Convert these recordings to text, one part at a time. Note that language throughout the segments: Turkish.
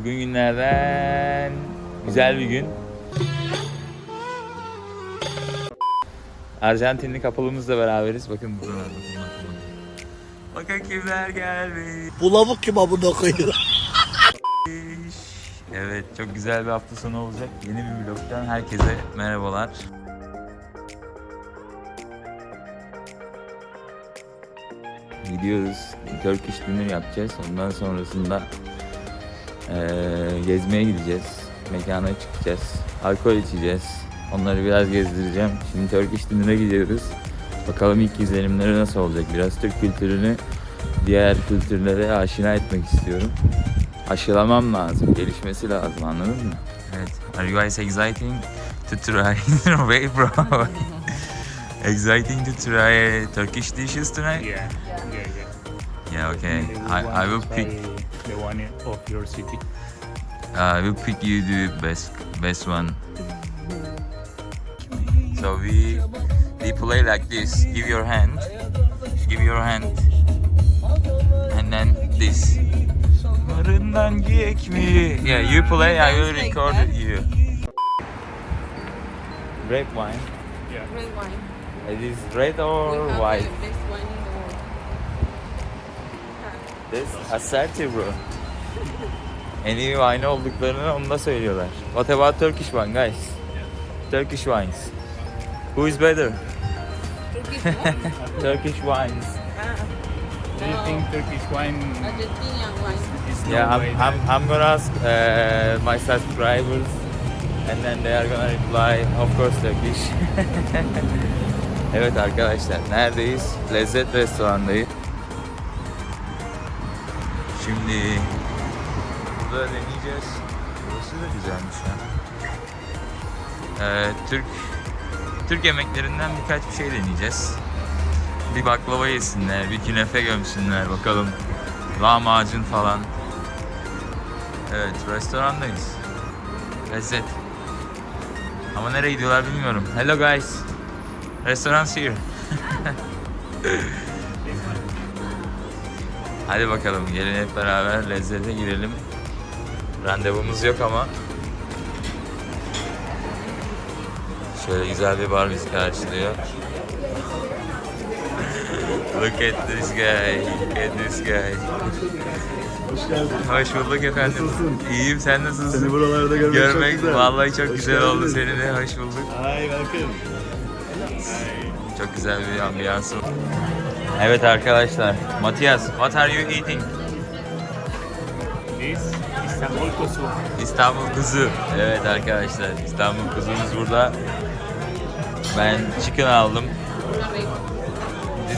Bugün günlerden güzel bir gün. Arjantinli kapalımızla beraberiz. Bakın buradan bakın kimler gelmiş. Bu lavuk kim amına koyuyor? Evet çok güzel bir hafta sonu olacak. Yeni bir vlogdan herkese merhabalar. Gidiyoruz. Turkish dinner yapacağız. Ondan sonrasında eee, gezmeye gideceğiz. Mekana çıkacağız. Alkol içeceğiz. Onları biraz gezdireceğim. Şimdi Turkish dinner'a gidiyoruz. Bakalım ilk izlenimleri nasıl olacak. Biraz Türk kültürünü diğer kültürlere aşina etmek istiyorum. Aşılamam lazım. Gelişmesi lazım anladın mı? Evet. Are you guys exciting to try in a way bro? exciting to try Turkish dishes tonight? Yeah, yeah, yeah. Yeah, okay. I, I will pick one of your city. uh, I will pick you the best best one. So we we play like this. Give your hand. Give your hand. And then this. Marından giyek mi? Yeah, you play, I will record you. Red wine. Yeah. Red wine. It is red or we have white? the best wine in the world. This Aserti bro. En iyi wine olduklarını onda söylüyorlar. What about Turkish one guys? Turkish wines. Who is better? Turkish wine? Turkish wines. Do you think Turkish wine Argentinian wine. is no Yeah, I'm, way I'm, I'm gonna ask uh, my subscribers and then they are gonna reply of course Turkish. evet arkadaşlar neredeyiz? Lezzet restorandayız. Şimdi burada deneyeceğiz. Burası da güzelmiş ha. Ee, Türk Türk yemeklerinden birkaç bir şey deneyeceğiz. Bir baklava yesinler, bir künefe gömsünler bakalım. Lahmacun falan. Evet, restorandayız. Lezzet. Ama nereye gidiyorlar bilmiyorum. Hello guys. Restaurant's here. Hadi bakalım gelin hep beraber lezzete girelim. Randevumuz yok ama. Şöyle güzel bir bar bizi karşılıyor. Look at this guy. Look at this guy. Hoş geldin. Hoş bulduk efendim. Nasılsın? İyiyim sen nasılsın? Seni buralarda görmek, Görmek çok güzel. vallahi çok Hoş güzel oldu geldin. seni de. Hoş bulduk. Hi, welcome. Çok güzel bir ambiyansı. Evet arkadaşlar. Matias, what are you eating? This Istanbul kuzu. İstanbul kuzu. Evet arkadaşlar. İstanbul kuzumuz burada. Ben chicken aldım.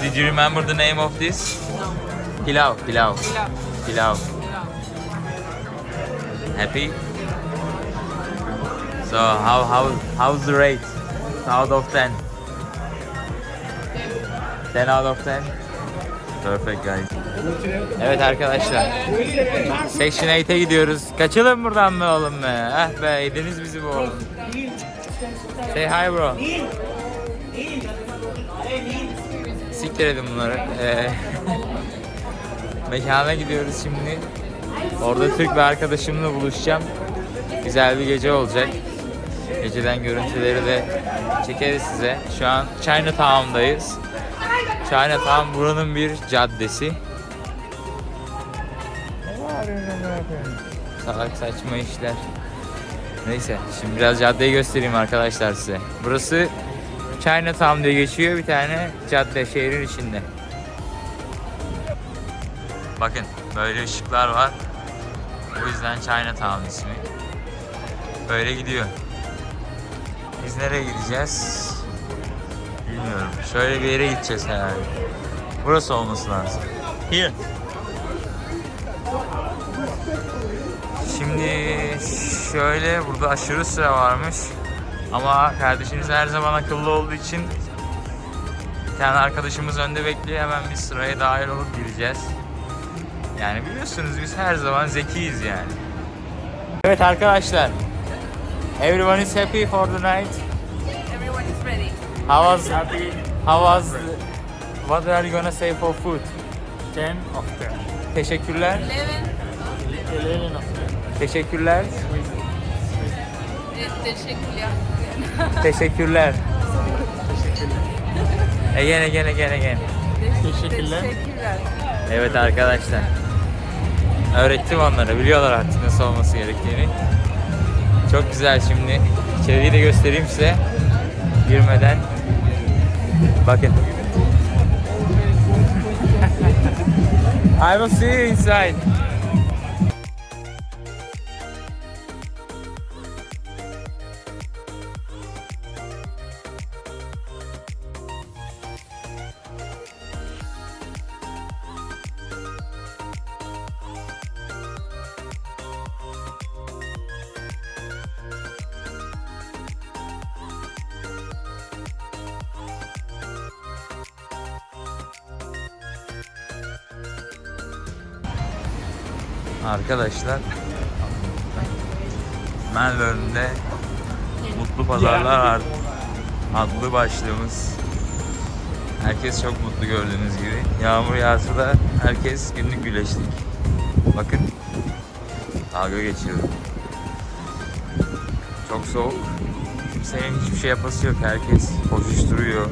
Did you remember the name of this? No. Pilav, pilav, Pilav. pilav. Pilav. Happy? So how how how's the rate? Out of 10. 10 out of 10. Perfect guys. Evet arkadaşlar. Section 8'e gidiyoruz. Kaçalım buradan mı oğlum be? Ah be yediniz bizi bu oğlum. Say hi bro. Siktir edin bunları. Ee, mekana gidiyoruz şimdi. Orada Türk bir arkadaşımla buluşacağım. Güzel bir gece olacak. Geceden görüntüleri de çekeriz size. Şu an Chinatown'dayız. Chinatown buranın bir caddesi. Salak saçma işler. Neyse şimdi biraz caddeyi göstereyim arkadaşlar size. Burası Chinatown diye geçiyor bir tane cadde şehrin içinde. Bakın böyle ışıklar var. O yüzden Chinatown ismi. Böyle gidiyor. Biz nereye gideceğiz? Bilmiyorum. Şöyle bir yere gideceğiz herhalde. Burası olması lazım. Here. Şimdi şöyle burada aşırı sıra varmış. Ama kardeşiniz her zaman akıllı olduğu için bir tane arkadaşımız önde bekliyor. Hemen bir sıraya dahil olup gireceğiz. Yani biliyorsunuz biz her zaman zekiyiz yani. Evet arkadaşlar. Everyone is happy for the night. Everyone is ready. How was how was what are you gonna say for food? 10 of 10. Teşekkürler. 11. 11 of 10. Teşekkürler. Eh, teşekkürler. Teşekkürler. Again, again, again, again. Teşekkürler. Teşekkürler. Evet arkadaşlar. Öğrettim onlara. Biliyorlar artık nasıl olması gerektiğini. Çok güzel şimdi. İçeriği de göstereyim size. Girmeden. Bakın. I will see you inside. Arkadaşlar Melbourne'de Mutlu Pazarlar adlı başlığımız. Herkes çok mutlu gördüğünüz gibi. Yağmur yağsa da herkes günlük güleştik. Bakın dalga geçiyorum. Çok soğuk. Kimsenin hiçbir şey yapası yok. Herkes koşuşturuyor.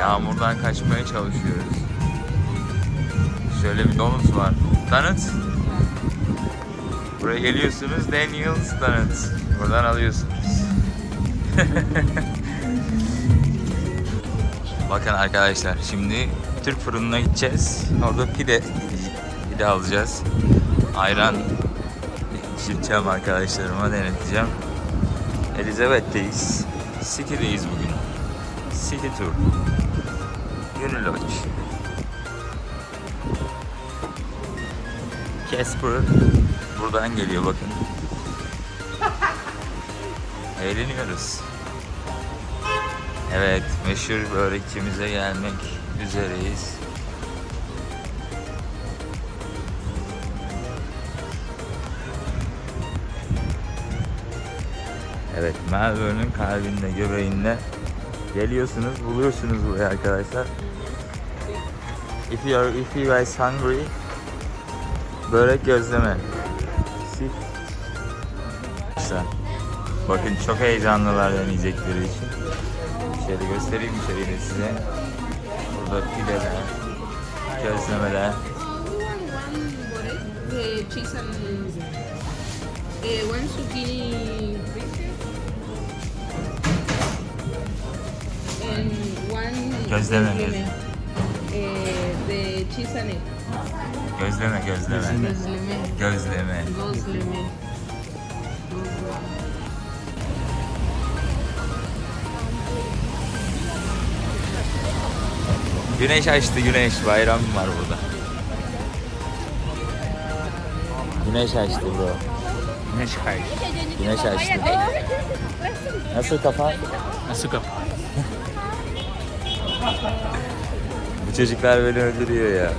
Yağmurdan kaçmaya çalışıyoruz. Şöyle bir donut var. Donut. Buraya geliyorsunuz Daniel's Donut. Buradan alıyorsunuz. Bakın arkadaşlar şimdi Türk fırınına gideceğiz. Orada pide pide alacağız. Ayran içireceğim arkadaşlarıma deneteceğim. Elizabeth'teyiz. City'deyiz bugün. City Tour. Unilodge. Casper buradan geliyor bakın. Eğleniyoruz. Evet, meşhur börekçimize gelmek üzereyiz. Evet, Melbourne'ün kalbinde, göbeğinde geliyorsunuz, buluyorsunuz burayı arkadaşlar. If you are, if you guys hungry, börek gözleme. Sif. İşte. Bakın çok heyecanlılar deneyecekleri için. Şöyle göstereyim içeriği de size. Burada pideler, gözlemeler. Gözleme, Uh, the cheese and egg. Gözleme, gözleme. Gözleme. Gözleme. Gözleme. Güneş açtı güneş. Bayram var burada. Güneş açtı bro. Güneş kay. Güneş açtı. Nasıl kafa? Nasıl kapı? Bu çocuklar beni öldürüyor ya.